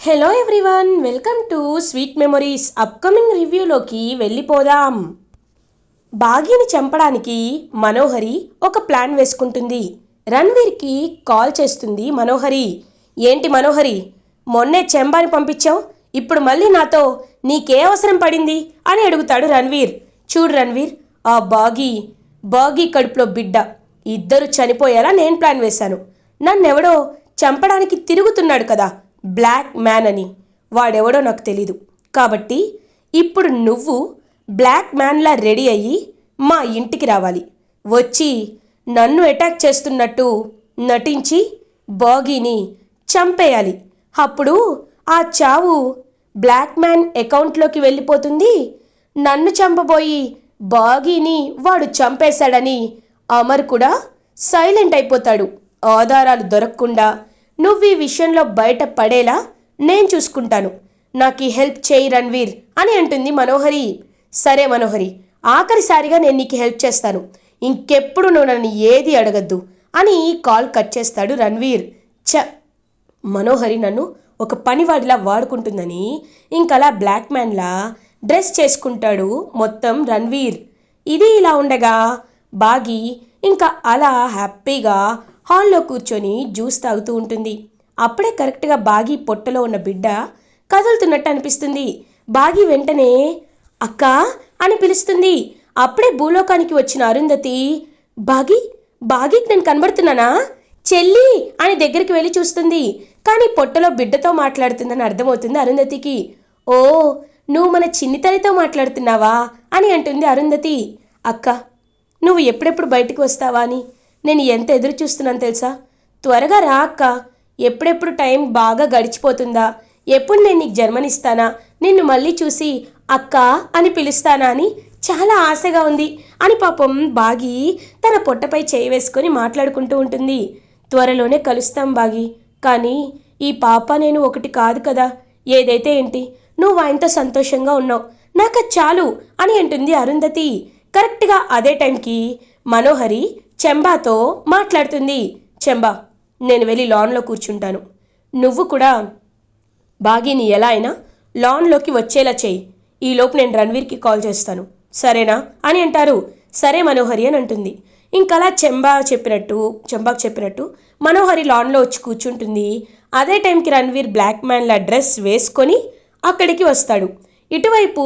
Hello everyone welcome to sweet memories upcoming రివ్యూలోకి వెళ్ళిపోదాం. బాగీని చంపడానికి మనోహరి ఒక ప్లాన్ వేసుకుంటుంది. రణ్వీర్కి కాల్ చేస్తుంది మనోహరి. ఏంటి మనోహరి మొన్నే చెంబాని పంపించావు? ఇప్పుడు మళ్ళీ నాతో నీకే అవసరం పడింది? అని అడుగుతాడు రణ్వీర్. చూడు రణ్వీర్ ఆ బాగీ బాగీ కడుపులో బిడ్డ. ఇద్దరు చనిపోయేలా నేను ప్లాన్ వేశాను. నన్నెవడో చంపడానికి తిరుగుతున్నాడు కదా బ్లాక్ మ్యాన్ అని. వాడెవడో నాకు తెలీదు. కాబట్టి ఇప్పుడు నువ్వు బ్లాక్ మ్యాన్లా రెడీ అయ్యి మా ఇంటికి రావాలి. వచ్చి నన్ను అటాక్ చేస్తున్నట్టు నటించి బాగీని చంపేయాలి. అప్పుడు ఆ చావు బ్లాక్ మ్యాన్ అకౌంట్లోకి వెళ్ళిపోతుంది. నన్ను చంపబోయి బాగీని వాడు చంపేశాడని అమర్ కూడా సైలెంట్ అయిపోతాడు. ఆధారాలు దొరకకుండా నువ్వు ఈ విషయంలో బయట పడేలా నేను చూసుకుంటాను. నాకు ఈ హెల్ప్ చేయి రణ్వీర్ అని అంటుంది మనోహరి. సరే మనోహరి ఆఖరిసారిగా నేను నీకు హెల్ప్ చేస్తాను. ఇంకెప్పుడు నువ్వు నన్ను ఏది అడగద్దు అని కాల్ కట్ చేస్తాడు రణ్వీర్. చ మనోహరి నన్ను ఒక పనివాడిలా వాడుకుంటుందని ఇంకలా బ్లాక్ మ్యాన్లా డ్రెస్ చేసుకుంటాడు మొత్తం రణ్వీర్. ఇది ఇలా ఉండగా బాగి ఇంకా అలా హ్యాపీగా హాల్లో కూర్చొని జ్యూస్ తాగుతూ ఉంటుంది. అప్పుడే కరెక్ట్గా బాగి పొట్టలో ఉన్న బిడ్డ కదులుతున్నట్టు అనిపిస్తుంది. బాగి వెంటనే అక్క అని పిలుస్తుంది. అప్పుడే భూలోకానికి వచ్చిన అరుంధతి బాగి బాగికి నేను కనబడుతున్నానా? చెల్లి! అని దగ్గరికి వెళ్ళి చూస్తుంది. కానీ పొట్టలో బిడ్డతో మాట్లాడుతుందని అర్థమవుతుంది అరుంధతికి. ఓ నువ్వు మన చిన్నితనితో మాట్లాడుతున్నావా? అని అంటుంది అరుంధతి. అక్క నువ్వు ఎప్పుడెప్పుడు బయటకు వస్తావా? అని. నేను ఎంత ఎదురు చూస్తున్నాను తెలుసా? త్వరగా రా అక్క. ఎప్పుడెప్పుడు టైం బాగా గడిచిపోతుందా? ఎప్పుడు నేను నీకు జన్మనిస్తానా? నిన్ను మళ్ళీ చూసి అక్క అని పిలుస్తానా అని చాలా ఆశగా ఉంది. అని పాపం బాగి తన పొట్టపై చేయి వేసుకొని మాట్లాడుకుంటూ ఉంటుంది. త్వరలోనే కలుస్తాం బాగి. కానీ ఈ పాప నేను ఒకటి కాదు కదా. ఏదైతే ఏంటి? నువ్వు ఆయనతో సంతోషంగా ఉన్నావు. నాకు చాలు అని అంటుంది అరుంధతి. కరెక్ట్గా అదే టైంకి మనోహరి చెంబాతో మాట్లాడుతుంది. చెంబా నేను వెళ్ళి లాన్లో కూర్చుంటాను. నువ్వు కూడా బాగీని ఎలా అయినా లాన్లోకి వచ్చేలా చేయి. ఈలోపు నేను రణ్వీర్కి కాల్ చేస్తాను. సరేనా? అని అంటారు. సరే మనోహరి అని అంటుంది. ఇంకలా చెంబా చెప్పినట్టు చెంబాకు చెప్పినట్టు మనోహరి లాన్లో వచ్చి కూర్చుంటుంది. అదే టైంకి రణ్వీర్ బ్లాక్ మ్యాన్ల డ్రెస్ వేసుకొని అక్కడికి వస్తాడు. ఇటువైపు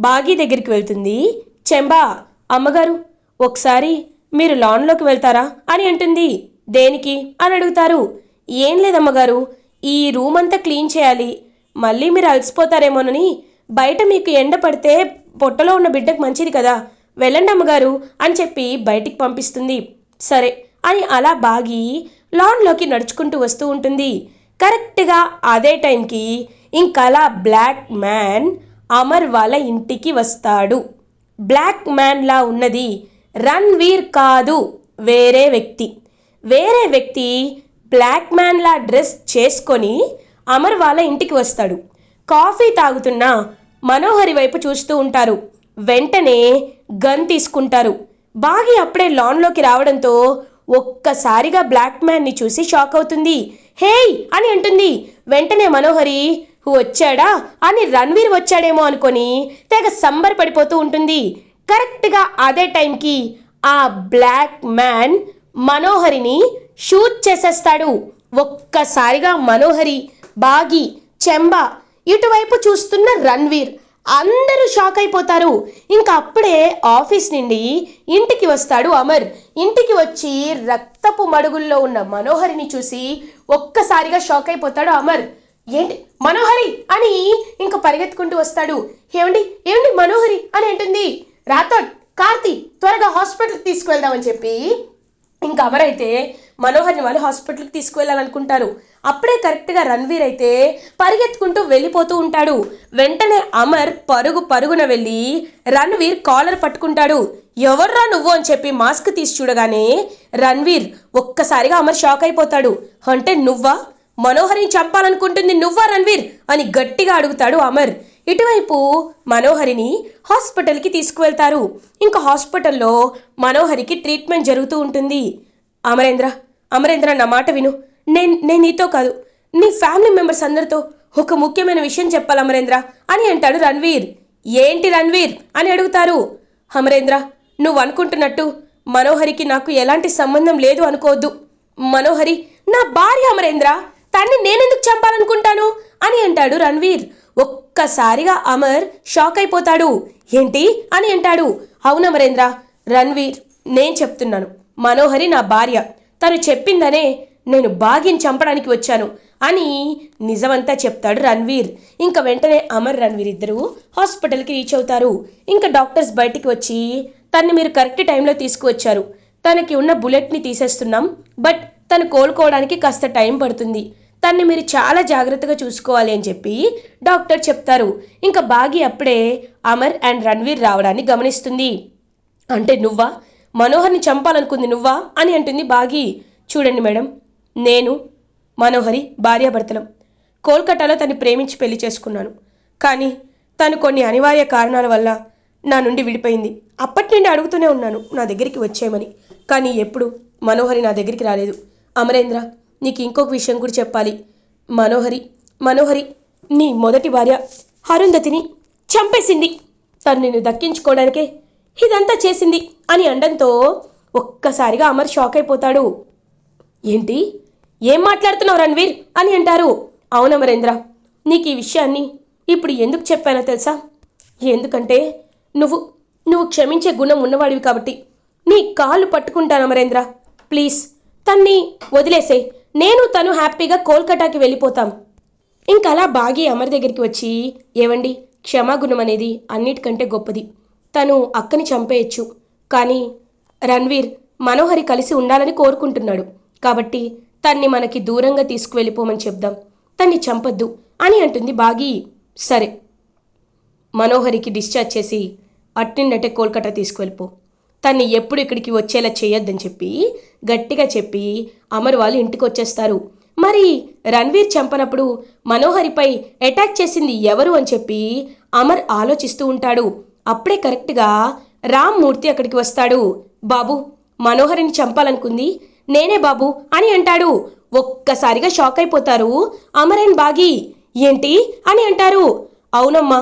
బాగీ దగ్గరికి వెళ్తుంది. చెంబా అమ్మగారు ఒకసారి మీరు లాన్లోకి వెళ్తారా? అని అంటుంది. దేనికి? అని అడుగుతారు. ఏం లేదమ్మగారు ఈ రూమ్ అంతా క్లీన్ చేయాలి. మళ్ళీ మీరు అలసిపోతారేమోనని. బయట మీకు ఎండ పడితే పొట్టలో ఉన్న బిడ్డకు మంచిది కదా. వెళ్ళండి అమ్మగారు అని చెప్పి బయటికి పంపిస్తుంది. సరే అని అలా బాగి లాన్లోకి నడుచుకుంటూ వస్తూ ఉంటుంది. కరెక్ట్గా అదే టైంకి ఇంకలా బ్లాక్ మ్యాన్ అమర్ వాళ్ళ ఇంటికి వస్తాడు. బ్లాక్ మ్యాన్లా ఉన్నది రణ్వీర్ కాదు వేరే వ్యక్తి. వేరే వ్యక్తి బ్లాక్ మ్యాన్లా డ్రెస్ చేసుకొని అమర్ వాళ్ళ ఇంటికి వస్తాడు. కాఫీ తాగుతున్న మనోహరి వైపు చూస్తూ ఉంటారు. వెంటనే గన్ తీసుకుంటారు. బాగి అప్పుడే లాన్లోకి రావడంతో ఒక్కసారిగా బ్లాక్ మ్యాన్ని చూసి షాక్ అవుతుంది. హేయ్! అని అంటుంది. వెంటనే మనోహరి వచ్చాడా? అని రణ్వీర్ వచ్చాడేమో అనుకొని తెగ సంబరపడిపోతూ ఉంటుంది. కరెక్ట్గా అదే టైంకి ఆ బ్లాక్ మ్యాన్ మనోహరిని షూట్ చేసేస్తాడు. ఒక్కసారిగా మనోహరి బాగి చెంబ ఇటువైపు చూస్తున్న రణ్వీర్ అందరూ షాక్ అయిపోతారు. ఇంకా అప్పుడే ఆఫీస్ నుండి ఇంటికి వస్తాడు అమర్. ఇంటికి వచ్చి రక్తపు మడుగుల్లో ఉన్న మనోహరిని చూసి ఒక్కసారిగా షాక్ అయిపోతాడు అమర్. ఏంటి మనోహరి అని ఇంకా పరిగెత్తుకుంటూ వస్తాడు. ఏమండి? ఏమండి మనోహరి అని అంటుంది. రాథోడ్ కార్తీ త్వరగా హాస్పిటల్కి తీసుకువెళ్దామని చెప్పి ఇంకా అమరైతే మనోహర్ని వాళ్ళు హాస్పిటల్కి తీసుకువెళ్ళాలనుకుంటారు అప్పుడే కరెక్ట్గా రణ్వీర్ అయితే పరిగెత్తుకుంటూ వెళ్ళిపోతూ ఉంటాడు. వెంటనే అమర్ పరుగు పరుగున వెళ్ళి రణ్వీర్ కాలర్ పట్టుకుంటాడు. ఎవర్రా నువ్వు అని చెప్పి మాస్క్ తీసి చూడగానే రణ్వీర్ ఒక్కసారిగా అమర్ షాక్ అయిపోతాడు. అంటే నువ్వా? మనోహరిని చంపాలనుకుంటుంది నువ్వా రణ్వీర్? అని గట్టిగా అడుగుతాడు అమర్. ఇటువైపు మనోహరిని హాస్పిటల్కి తీసుకువెళ్తారు. ఇంకా హాస్పిటల్లో మనోహరికి ట్రీట్మెంట్ జరుగుతూ ఉంటుంది. అమరేంద్ర అమరేంద్ర నా మాట విను. నేను నేను నీతో కాదు. నీ ఫ్యామిలీ మెంబర్స్ అందరితో ఒక ముఖ్యమైన విషయం చెప్పాలి అమరేంద్ర అని అంటాడు రణ్వీర్. ఏంటి రణ్వీర్ అని అడుగుతారు. అమరేంద్ర నువ్వు అనుకుంటున్నట్టు మనోహరికి నాకు ఎలాంటి సంబంధం లేదు అనుకోవద్దు. మనోహరి నా భార్య అమరేంద్ర తన్ని నేనెందుకు చంపాలనుకుంటాను అని అంటాడు రణ్వీర్. ఒక్కసారిగా అమర్ షాక్ అయిపోతాడు. ఏంటి అని అంటాడు. అవును అమరేంద్ర రణ్వీర్ నేను చెప్తున్నాను. మనోహరి నా భార్య. తను చెప్పిందనే నేను బాగిని చంపడానికి వచ్చాను అని నిజమంతా చెప్తాడు రణ్వీర్. ఇంకా వెంటనే అమర్ రణ్వీర్ ఇద్దరు హాస్పిటల్కి రీచ్ అవుతారు. ఇంకా డాక్టర్స్ బయటికి వచ్చి తన్ని మీరు కరెక్ట్ టైంలో తీసుకువచ్చారు. తనకి ఉన్న బుల్లెట్ని తీసేస్తున్నాం బట్ తను కోలుకోవడానికి కాస్త టైం పడుతుంది. తన్ని మీరు చాలా జాగ్రత్తగా చూసుకోవాలి అని చెప్పి డాక్టర్ చెప్తారు. ఇంకా బాగి అప్పుడే అమర్ అండ్ రణ్వీర్ రావడాన్ని గమనిస్తుంది. అంటే నువ్వా? మనోహర్ని చంపాలనుకుంది నువ్వా? అని అంటుంది బాగి. చూడండి మేడం నేను మనోహరి భార్యాభర్తలం కోల్కతాలో తను ప్రేమించి పెళ్ళి చేసుకున్నాను. కానీ తను కొన్ని అనివార్య కారణాల వల్ల నా నుండి విడిపోయింది. అప్పటి నుండి అడుగుతూనే ఉన్నాను నా దగ్గరికి వచ్చేయమని. కానీ ఎప్పుడు? మనోహరి నా దగ్గరికి రాలేదు. అమరేంద్ర నీకు ఇంకొక విషయం కూడా చెప్పాలి. మనోహరి మనోహరి నీ మొదటి భార్య అరుంధతిని చంపేసింది. తను నిన్ను దక్కించుకోవడానికే ఇదంతా చేసింది అని అండంతో ఒక్కసారిగా అమర్ షాక్ అయిపోతాడు. ఏంటి? ఏం మాట్లాడుతున్నావు రణ్వీర్ అని అంటారు. అవునమరేంద్ర నీకు ఈ విషయాన్ని ఇప్పుడు ఎందుకు చెప్పానో తెలుసా? ఎందుకంటే నువ్వు నువ్వు క్షమించే గుణం ఉన్నవాడివి కాబట్టి. నీ కాళ్ళు పట్టుకుంటాను అమరేంద్ర ప్లీజ్ తన్ని వదిలేసే నేను తను హ్యాపీగా కోల్కటాకి వెళ్ళిపోతాం. ఇంకా అలా బాగి అమర్ దగ్గరికి వచ్చి ఏవండి క్షమాగుణం అనేది అన్నిటికంటే గొప్పది. తను అక్కని చంపేయచ్చు. కానీ రణ్వీర్ మనోహరి కలిసి ఉండాలని కోరుకుంటున్నాడు. కాబట్టి తన్ని మనకి దూరంగా తీసుకువెళ్ళిపోమని చెప్దాం. తన్ని చంపద్దు అని అంటుంది బాగి. సరే. మనోహరికి డిశ్చార్జ్ చేసి అట్టిండటే కోల్కటా తీసుకువెళ్ళిపో. తన్ని ఎప్పుడు ఇక్కడికి వచ్చేలా చేయొద్దని చెప్పి గట్టిగా చెప్పి అమర్ వాళ్ళు ఇంటికి వచ్చేస్తారు మరి రణ్వీర్ చంపనప్పుడు మనోహరిపై అటాక్ చేసింది ఎవరు అని చెప్పి అమర్ ఆలోచిస్తూ ఉంటాడు. అప్పుడే కరెక్ట్గా రామ్ మూర్తి అక్కడికి వస్తాడు. బాబు మనోహరిని చంపాలనుకుంది? నేనే బాబు అని అంటాడు. ఒక్కసారిగా షాక్ అయిపోతారు అమర్ అండ్ బాగి. ఏంటి? అని అంటారు. అవునమ్మా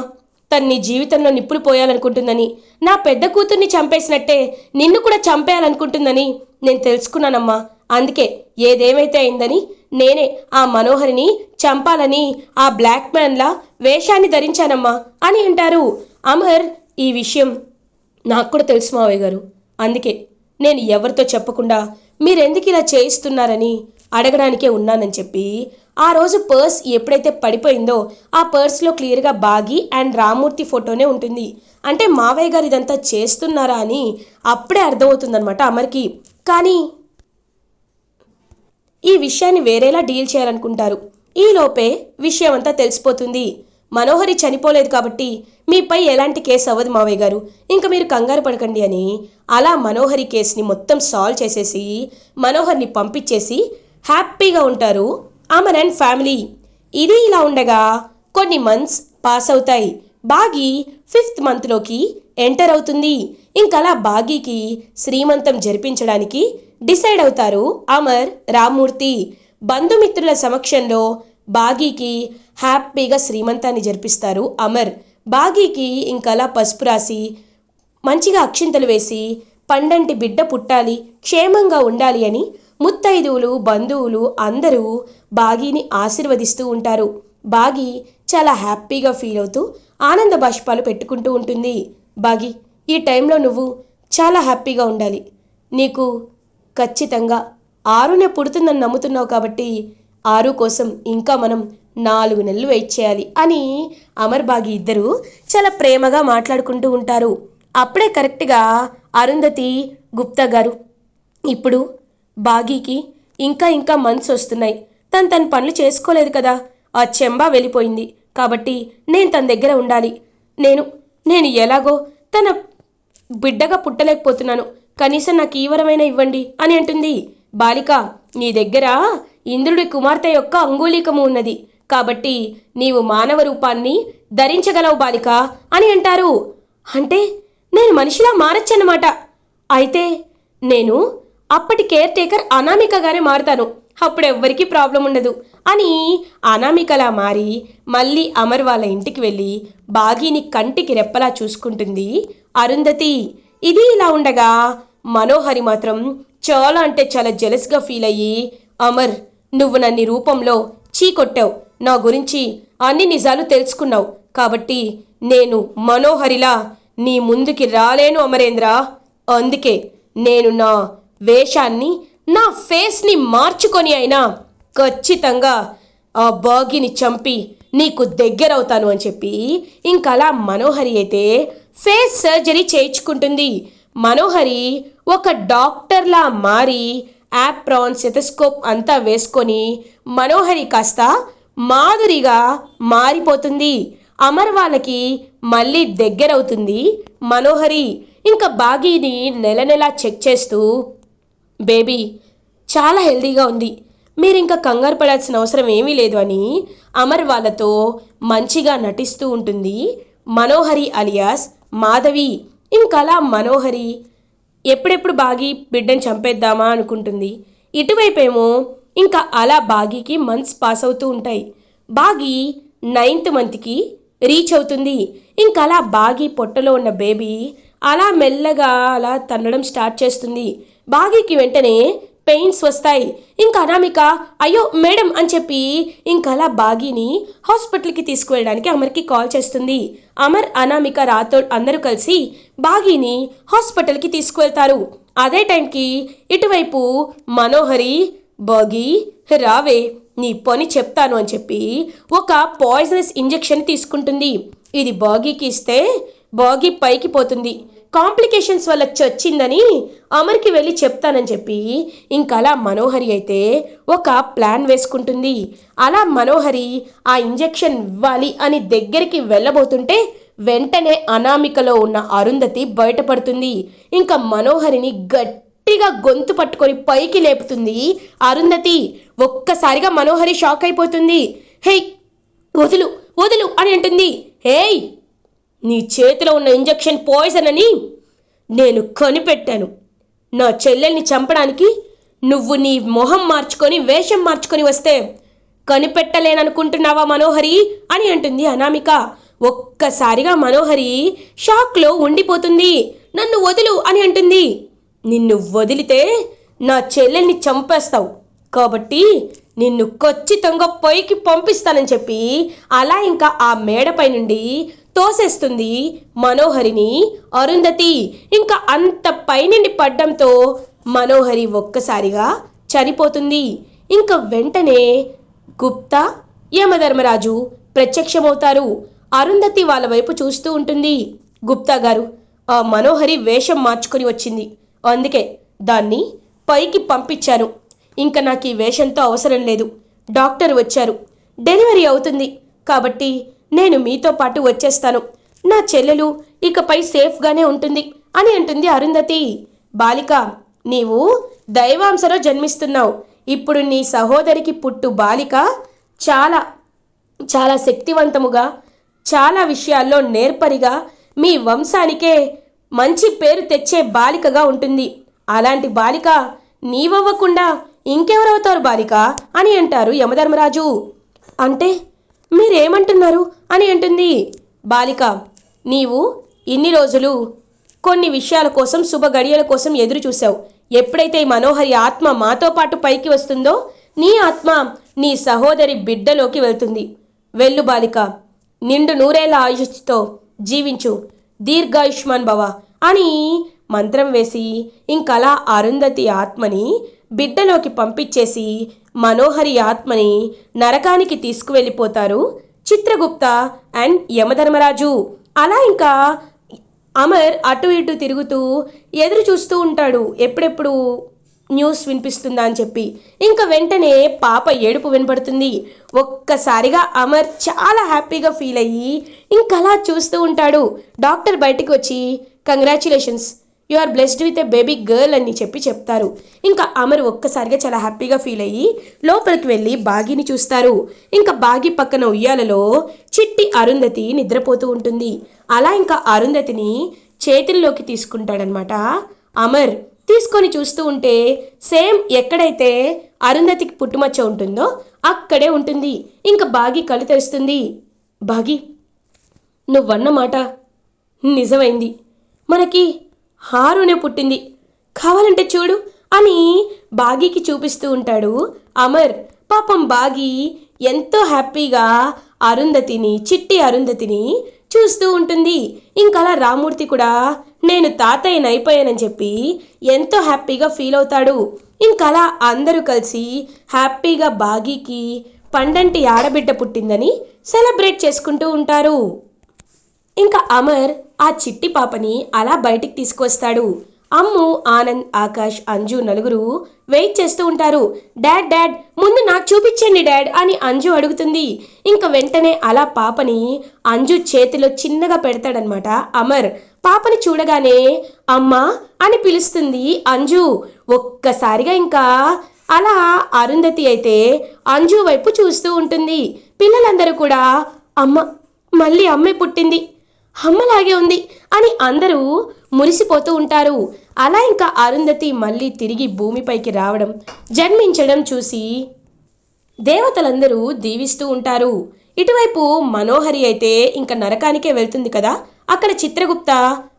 తన్ని నీ జీవితంలో నిప్పులు పోయాలనుకుంటుందని నా పెద్ద కూతుర్ని చంపేసినట్టే నిన్ను కూడా చంపేయాలనుకుంటుందని నేను తెలుసుకున్నానమ్మా. అందుకే ఏదేమైతే అయిందని నేనే ఆ మనోహరిని చంపాలని ఆ బ్లాక్ మ్యాన్లా వేషాన్ని ధరించానమ్మా అని అంటారు. అమర్ ఈ విషయం నాకు కూడా తెలుసు మావయ్య గారు. అందుకే నేను ఎవరితో చెప్పకుండా మీరెందుకు ఇలా చేయిస్తున్నారని అడగడానికే ఉన్నానని చెప్పి ఆ రోజు పర్స్ ఎప్పుడైతే పడిపోయిందో ఆ పర్స్లో క్లియర్గా బాగి అండ్ రామూర్తి ఫోటోనే ఉంటుంది. అంటే మావయ్య గారు ఇదంతా చేస్తున్నారా అని అప్పుడే అర్థమవుతుందనమాట అమర్కి. కానీ ఈ విషయాన్ని వేరేలా డీల్ చేయాలనుకుంటారు. ఈలోపే విషయం అంతా తెలిసిపోతుంది. మనోహరి చనిపోలేదు కాబట్టి మీపై ఎలాంటి కేసు అవ్వదు మావయ్య గారు. ఇంకా మీరు కంగారు పడకండి అని అలా మనోహరి కేసుని మొత్తం సాల్వ్ చేసేసి మనోహర్ని పంపించేసి హ్యాపీగా ఉంటారు. Amar and family. ఇది ఇలా ఉండగా కొన్ని మంత్స్ పాస్ అవుతాయి. బాగి ఫిఫ్త్ మంత్లోకి ఎంటర్ అవుతుంది. ఇంకలా బాగీకి శ్రీమంతం జరిపించడానికి డిసైడ్ అవుతారు అమర్ రామ్మూర్తి. బంధుమిత్రుల సమక్షంలో బాగీకి హ్యాపీగా శ్రీమంతాన్ని జరిపిస్తారు అమర్. బాగీకి ఇంకలా పసుపు రాసి మంచిగా అక్షింతలు వేసి పండంటి బిడ్డ పుట్టాలి క్షేమంగా ఉండాలి అని ముత్తైదువులు బంధువులు అందరూ బాగీని ఆశీర్వదిస్తూ ఉంటారు. బాగి చాలా హ్యాపీగా ఫీల్ అవుతూ ఆనంద బాష్పాలు పెట్టుకుంటూ ఉంటుంది. బాగి ఈ టైంలో నువ్వు చాలా హ్యాపీగా ఉండాలి. నీకు ఖచ్చితంగా ఆరునే పుడుతుందని నమ్ముతున్నావు కాబట్టి ఆరు కోసం ఇంకా మనం నాలుగు నెలలు వెయిట్ చేయాలి అని అమర్ బాగి ఇద్దరు చాలా ప్రేమగా మాట్లాడుకుంటూ ఉంటారు. అప్పుడే కరెక్ట్గా అరుంధతి గుప్తా గారు ఇప్పుడు బాగీకి ఇంకా ఇంకా మంత్స్ వస్తున్నాయి. తను తన పనులు చేసుకోలేదు కదా. ఆ చెంబా వెళ్ళిపోయింది. కాబట్టి నేను తన దగ్గర ఉండాలి. నేను నేను ఎలాగో తన బిడ్డగా పుట్టలేకపోతున్నాను. కనీసం నాకు ఈవరమైన ఇవ్వండి అని అంటుంది. బాలిక నీ దగ్గర ఇంద్రుడి కుమార్తె యొక్క అంగుళీకము ఉన్నది. కాబట్టి నీవు మానవ రూపాన్ని ధరించగలవు బాలిక అని అంటారు. అంటే నేను మనిషిలా మారచ్చన్నమాట. అయితే నేను అప్పటి కేర్ టేకర్ అనామికగానే మారుతాను అప్పుడు ఎవ్వరికీ ప్రాబ్లం ఉండదు. అని అనామికలా మారి మళ్ళీ అమర్ వాళ్ళ ఇంటికి వెళ్ళి బాగీని కంటికి రెప్పలా చూసుకుంటుంది అరుంధతి. ఇది ఇలా ఉండగా మనోహరి మాత్రం చాలా అంటే చాలా జెలస్గా ఫీల్ అయ్యి అమర్ నువ్వు నన్ను రూపంలో చీకొట్టావు నా గురించి అన్ని నిజాలు తెలుసుకున్నావు. కాబట్టి నేను మనోహరిలా నీ ముందుకి రాలేను అమరేంద్ర. అందుకే నేను నా వేషాన్ని నా ఫేస్ని మార్చుకొని అయినా ఖచ్చితంగా ఆ బాగిని చంపి నీకు దగ్గరవుతాను అని చెప్పి ఇంకలా మనోహరి అయితే ఫేస్ సర్జరీ చేయించుకుంటుంది. మనోహరి ఒక డాక్టర్లా మారి యాప్రాన్ సెతస్కోప్ అంతా వేసుకొని మనోహరి కాస్త మాధురిగా మారిపోతుంది. అమర్ వాళ్ళకి మళ్ళీ దగ్గరవుతుంది మనోహరి. ఇంకా బాగీని నెల నెలా చెక్ చేస్తూ బేబీ చాలా హెల్దీగా ఉంది. మీరు ఇంకా కంగారు పడాల్సిన అవసరం ఏమీ లేదు అని అమర్ వాళ్ళతో మంచిగా నటిస్తూ ఉంటుంది మనోహరి అలియాస్ మాధవి. ఇంకలా మనోహరి ఎప్పుడెప్పుడు బాగి బిడ్డను చంపేద్దామా అనుకుంటుంది. ఇటువైపేమో ఇంకా అలా బాగీకి మంత్స్ పాస్ అవుతూ ఉంటాయి. బాగి నైన్త్ మంత్కి రీచ్ అవుతుంది. ఇంకా అలా బాగి పొట్టలో ఉన్న బేబీ అలా మెల్లగా అలా తన్నడం స్టార్ట్ చేస్తుంది. బాగీకి వెంటనే పెయిన్స్ వస్తాయి. ఇంకా అనామిక అయ్యో మేడం అని చెప్పి ఇంకలా అలా బాగీని హాస్పిటల్కి తీసుకువెళ్ళడానికి అమర్కి కాల్ చేస్తుంది. అమర్ అనామిక రాతో అందరూ కలిసి బాగీని హాస్పిటల్కి తీసుకువెళ్తారు. అదే టైంకి ఇటువైపు మనోహరి బాగీ రావే నీ పని చెప్తాను అని చెప్పి ఒక పాయిజనస్ ఇంజెక్షన్ తీసుకుంటుంది. ఇది బాగీకి ఇస్తే బాగీ పైకి పోతుంది. కాంప్లికేషన్స్ వల్ల చచ్చిందని అమర్కి వెళ్ళి చెప్తానని చెప్పి ఇంకా అలా మనోహరి అయితే ఒక ప్లాన్ వేసుకుంటుంది. అలా మనోహరి ఆ ఇంజెక్షన్ ఇవ్వాలి అని దగ్గరికి వెళ్ళబోతుంటే వెంటనే అనామికలో ఉన్న అరుంధతి బయటపడుతుంది. ఇంకా మనోహరిని గట్టిగా గొంతు పట్టుకొని పైకి లేపుతుంది. అరుంధతి ఒక్కసారిగా మనోహరి షాక్ అయిపోతుంది. హే వదులు వదులు అని అంటుంది. హేయ్ నీ చేతిలో ఉన్న ఇంజెక్షన్ పాయిజన్ అని నేను కనిపెట్టాను. నా చెల్లెల్ని చంపడానికి నువ్వు నీ మొహం మార్చుకొని వేషం మార్చుకొని వస్తే కనిపెట్టలేననుకుంటున్నావా మనోహరి అని అంటుంది అనామిక. ఒక్కసారిగా మనోహరి షాక్లో ఉండిపోతుంది. నన్ను వదులు అని అంటుంది. నిన్ను వదిలితే నా చెల్లెల్ని చంపేస్తావు. కాబట్టి నిన్ను ఖచ్చితంగా పైకి పంపిస్తానని చెప్పి అలా ఇంకా ఆ మేడపై నుండి తోసేస్తుంది మనోహరిని. అరుంధతి ఇంకా అంత పైనుండి పడ్డంతో మనోహరి ఒక్కసారిగా చనిపోతుంది. ఇంకా వెంటనే గుప్తా యమధర్మరాజు ప్రత్యక్షమవుతారు. అరుంధతి వాళ్ళ వైపు చూస్తూ ఉంటుంది. గుప్తా గారు ఆ మనోహరి వేషం మార్చుకొని వచ్చింది. అందుకే దాన్ని పైకి పంపించాను. ఇంకా నాకు ఈ వేషంతో అవసరం లేదు. డాక్టర్ వచ్చారు. డెలివరీ అవుతుంది. కాబట్టి నేను మీతో పాటు వచ్చేస్తాను. నా చెల్లెలు ఇకపై సేఫ్గానే ఉంటుంది అని అంటుంది అరుంధతి. బాలిక నీవు దైవాంశలో జన్మిస్తున్నావు. ఇప్పుడు నీ సహోదరికి పుట్టు బాలిక చాలా చాలా శక్తివంతముగా చాలా విషయాల్లో నేర్పరిగా మీ వంశానికే మంచి పేరు తెచ్చే బాలికగా ఉంటుంది. అలాంటి బాలిక నీవవ్వకుండా ఇంకెవరవుతారు బాలిక? అని అంటారు యమధర్మరాజు. అంటే మీరేమంటున్నారు అని అంటుంది. బాలిక నీవు ఇన్ని రోజులు కొన్ని విషయాల కోసం శుభ గడియల కోసం ఎదురు చూశావు. ఎప్పుడైతే ఈ మనోహరి ఆత్మ మాతో పాటు పైకి వస్తుందో నీ ఆత్మ నీ సహోదరి బిడ్డలోకి వెళ్తుంది. వెళ్ళు బాలిక నిండు నూరేళ్ళ ఆయుష్తో జీవించు. దీర్ఘాయుష్మాన్ భవ అని మంత్రం వేసి ఇంకలా అరుంధతి ఆత్మని బిడ్డలోకి పంపించేసి మనోహరి ఆత్మని నరకానికి తీసుకువెళ్ళిపోతారు చిత్రగుప్త అండ్ యమధర్మరాజు. అలా ఇంకా అమర్ అటు ఇటు తిరుగుతూ ఎదురు చూస్తూ ఉంటాడు. ఎప్పుడెప్పుడు న్యూస్ వినిపిస్తుందా అని చెప్పి. ఇంకా వెంటనే పాప ఏడుపు వినపడుతుంది ఒక్కసారిగా అమర్ చాలా హ్యాపీగా ఫీల్ అయ్యి ఇంకా అలా చూస్తూ ఉంటాడు. డాక్టర్ బయటికి వచ్చి congratulations you are blessed with a baby girl అని చెప్పి చెప్తారు. ఇంకా అమర్ ఒక్కసారిగా చాలా హ్యాపీగా ఫీల్ అయ్యి లోపలికి వెళ్ళి బాగిని చూస్తారు. ఇంకా బాగి పక్కన ఉయ్యాలలో చిట్టి అరుంధతి నిద్రపోతూ ఉంటుంది. అలా ఇంకా అరుంధతిని చేతుల్లోకి తీసుకుంటాడనమాట. అమర్ తీసుకొని చూస్తూ ఉంటే సేమ్ ఎక్కడైతే అరుంధతికి పుట్టుమచ్చ ఉంటుందో అక్కడే ఉంటుంది. ఇంకా బాగి కళ్ళు తెరుస్తుంది. బాగి నువ్వన్న మాట. నిజమైంది. మనకి హారునే పుట్టింది. కావాలంటే చూడు అని బాగీకి చూపిస్తూ ఉంటాడు అమర్. పాపం బాగి ఎంతో హ్యాపీగా అరుంధతిని చిట్టి అరుంధతిని చూస్తూ ఉంటుంది. ఇంకలా రామూర్తి కూడా నేను తాతయ్యని అయిపోయానని చెప్పి ఎంతో హ్యాపీగా ఫీల్ అవుతాడు. ఇంకలా అందరూ కలిసి హ్యాపీగా బాగీకి పండంటి ఆడబిడ్డ పుట్టిందని సెలబ్రేట్ చేసుకుంటూ ఉంటారు. ఇంకా అమర్ ఆ చిట్టి పాపని అలా బయటికి తీసుకొస్తాడు. అమ్ము ఆనంద్ ఆకాష్ అంజు నలుగురు వెయిట్ చేస్తూ ఉంటారు. డాడ్ డాడ్ ముందు నాకు చూపించండి డాడ్ అని అంజు అడుగుతుంది. ఇంకా వెంటనే అలా పాపని అంజు చేతిలో చిన్నగా పెడతాడనమాట అమర్. పాపని చూడగానే అమ్మా అని పిలుస్తుంది అంజు. ఒక్కసారిగా ఇంకా అలా అరుంధతి అయితే అంజు వైపు చూస్తూ ఉంటుంది. పిల్లలందరూ కూడా అమ్మ మళ్ళీ అమ్మే పుట్టింది. అమ్మలాగే ఉంది అని అందరూ మురిసిపోతూ ఉంటారు. అలా ఇంకా అరుంధతి మళ్ళీ తిరిగి భూమిపైకి రావడం జన్మించడం చూసి దేవతలందరూ దీవిస్తూ ఉంటారు. ఇటువైపు మనోహరి అయితే ఇంకా నరకానికే వెళ్తుంది కదా? అక్కడ చిత్రగుప్త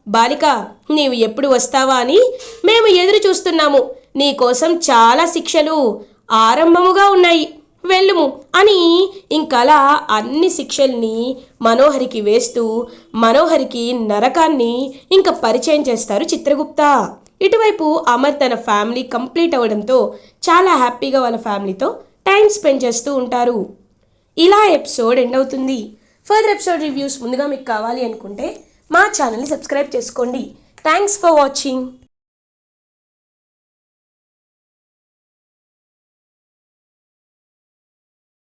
బాలిక నీవు ఎప్పుడు వస్తావా అని మేము ఎదురు చూస్తున్నాము నీకోసం చాలా శిక్షలు ఆరంభముగా ఉన్నాయి. వెళ్ళుము అని ఇంకలా అన్ని శిక్షల్ని మనోహరికి వేస్తూ మనోహరికి నరకాన్ని ఇంకా పరిచయం చేస్తారు చిత్రగుప్త. ఇటువైపు అమర్ తన ఫ్యామిలీ కంప్లీట్ అవ్వడంతో చాలా హ్యాపీగా వాళ్ళ ఫ్యామిలీతో టైం స్పెండ్ చేస్తూ ఉంటారు. ఇలా ఎపిసోడ్ ఎండ్ అవుతుంది. ఫర్దర్ ఎపిసోడ్ రివ్యూస్ ముందుగా మీకు కావాలి అనుకుంటే మా ఛానల్ని సబ్స్క్రైబ్ చేసుకోండి. Thanks for watching.